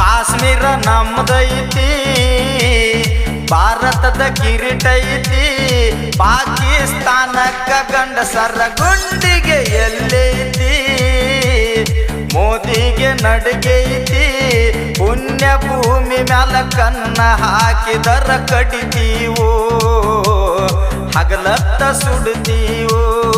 ಕಾಶ್ಮೀರ ನಮ್ದೈತಿ, ಭಾರತದ ಕಿರೀಟ ಐತಿ. ಪಾಕಿಸ್ತಾನಕ್ಕ ಗಂಡಸರ ಗುಂಡಿಗೆ ಎಲ್ಲೈತಿ. ಮೋದಿಗೆ ನಡುಗೈತಿ ಪುಣ್ಯ ಭೂಮಿ ಮ್ಯಾಲ ಕನ್ನ ಹಾಕಿದರ ಕಡಿತೀವೋ ಹಗಲತ್ತ ಸುಡ್ತೀವೋ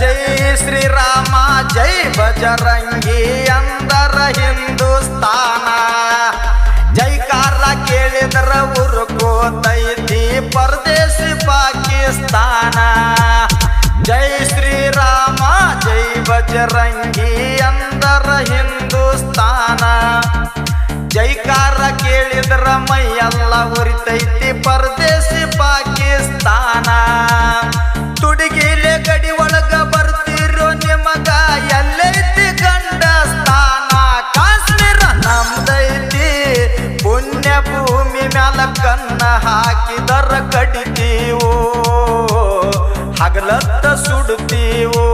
ಜೈ ಶ್ರೀರಾಮ, ಜೈ ಬಜರಂಗಿ ಅಂದರ ಹಿಂದೂಸ್ತಾನ. ಜೈಕಾರ ಕೇಳಿದ್ರ ಉರುಕೋತೈತಿ ಪರದೇಶಿ ಪಾಕಿಸ್ತಾನ. ಜೈ ಶ್ರೀರಾಮ, ಜೈ ಬಜರಂಗಿ ಅಂದರ ಹಿಂದೂಸ್ತಾನ. ಜೈಕಾರ ಕೇಳಿದ್ರ ಮೈಯೆಲ್ಲ ಉರಿತೈತಿ ಪರದೇಶಿ ಪಾಕಿಸ್ತಾನ. ತುಡಿಗಿಲೆ ಗಡಿ ಹಾಕಿದರ ಕಡಿತೀವೋ ಹಗಲತ್ತ ಸುಡ್ತೀವೋ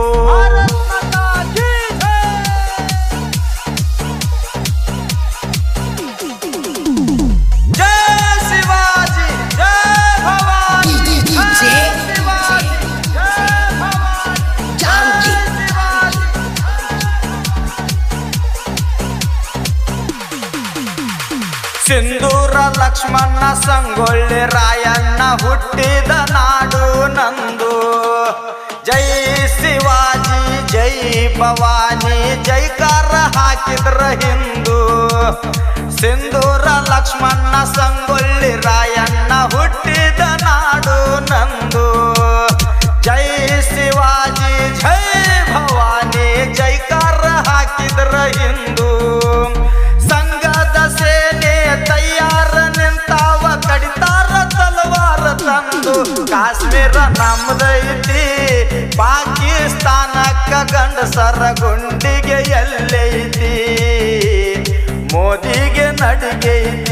ಸಿಂಧೂರ ಲಕ್ಷ್ಮಣ ಸಂಗೊಳ್ಳಿ ರಾಯಣ್ಣ ಹುಟ್ಟಿದ ನಾಡು ನಂದು. ಜೈ ಶಿವಾಜಿ, ಜೈ ಭವಾನಿ, ಜೈಕಾರ ಹಾಕಿದ್ರ ಹಿಂದೂ. ಸಿಂಧೂರ ಲಕ್ಷ್ಮಣ ಸಂಗೊಳ್ಳಿ ರಾಯಣ್ಣ ಹುಟ್ಟಿದ ನಾಡು ನಂದು. ಜೈ ಶಿವಾಜಿ, ಜೈ ಭವಾನಿ. ತಂದು ಕಾಶ್ಮೀರ ನಮ್ದೈತಿ ಪಾಕಿಸ್ತಾನಕ್ಕ ಗಂಡಸರ ಗುಂಡಿಗೆ ಎಲ್ಲೈತಿ ಮೋದಿಗೆ ನಡಿಗೈತಿ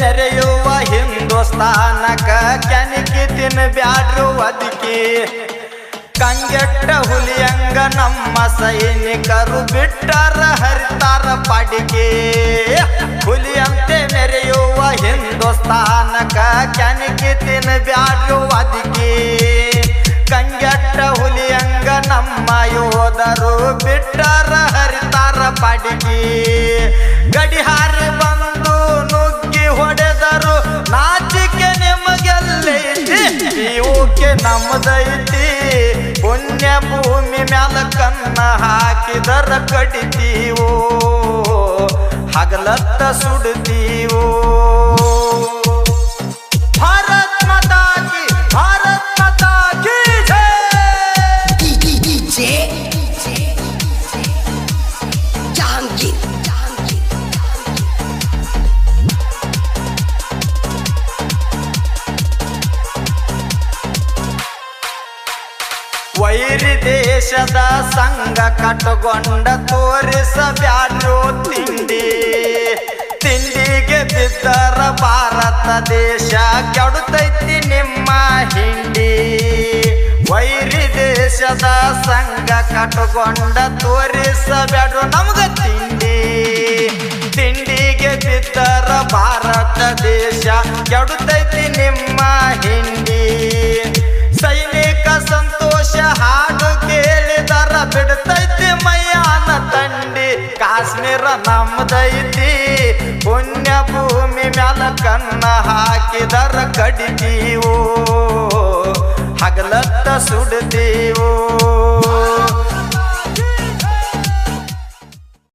ಮೆರೆಯುವ ಹಿಂದೂಸ್ತಾನಕ ಕೆನಕಿ ತಿನ್ಬ್ಯಾಡ್ರು ಅದಕ್ಕೆ ಕಂಗೆಟ್ಟ ಹುಲಿಯಂಗ ನಮ್ಮ ಸೈನಿಕರು ಬಿಟ್ಟರ ಹರಿತಾರ ಪಾಡಿಗೆ ಹುಲಿಯಂತೆ ಮೆರೆಯುವ ಹಿಂದೂಸ್ತಾನಕ ಕೆನಕಿ ತಿನ್ಬ್ಯಾಡ್ರು ಅದಕ್ಕೆ ಕಂಗೆಟ್ಟ ಹುಲಿಯಂಗ ನಮ್ಮ ಯೋಧರು ಬಿಟ್ಟರ ಹರಿತಾರ ಪಾಡಿಗೆ ನಮ್ದೈತಿ ಪುಣ್ಯ ಭೂಮಿ ಮ್ಯಾಲ ಕನ್ನ ಹಾಕಿದರ ಕಡಿತೀವೋ ಹಗಲತ್ತ ಸುಡ್ತೀವೋ. ವೈರಿ ದೇಶದ ಸಂಘ ಕಟ್ಟಗೊಂಡ ತೋರಿಸಬ್ಯಾಡ್ರು ತಿಂಡಿ? ತಿಂಡಿಗೆ ಬಿದ್ದರ ಭಾರತ ದೇಶ ಕೆಡುತ್ತೈತಿ ನಿಮ್ಮ ಹಿಂಡಿ. ವೈರಿ ದೇಶದ ಸಂಘ ಕಟ್ಟಗೊಂಡ ತೋರಿಸಬ್ಯಾಡ್ರು ನಮ್ಗ ತಿಂಡಿ? ತಿಂಡಿಗೆ ಬಿದ್ದರ ಭಾರತ ದೇಶ ಕೆಡುತ್ತೈತಿ ನಿಮ್ಮ ಹಿಂಡಿ. ಸಂತೋಷ ಹಾಡು ಕೇಳಿದರ ಬಿಡ್ತೈತಿ ಮೈಯಾನ ತಂಡಿ. ಕಾಶ್ಮೀರ ನಮ್ದೈತಿ. ಪುಣ್ಯ ಭೂಮಿ ಮ್ಯಾಲ ಕನ್ನ ಹಾಕಿದರ ಕಡಿತೀವೋ. ಹಗಲತ್ತ ಸುಡ್ತೀವೋ.